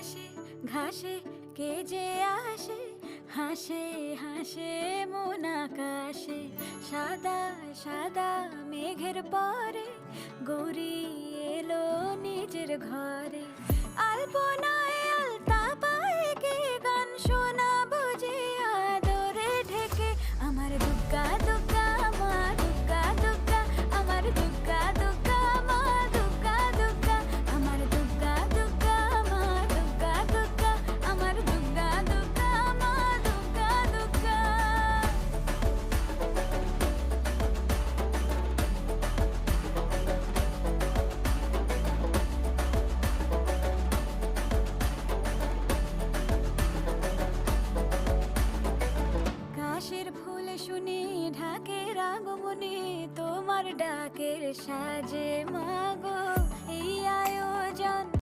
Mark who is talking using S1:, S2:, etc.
S1: ঘাসে ঘাসে কে যে আসে? হাসে হাসে মন আকাশে। সাদা সাদা মেঘের পরে গৌরী এলো নিজের ঘরে। আলপনায় আলতা পায়ে কে গান শোনা বুঝে আদরে ঢেকে? আমার দুগ্গা শুনি ঢাকের আগমনে তোমার ডাকের সাজে মাগো।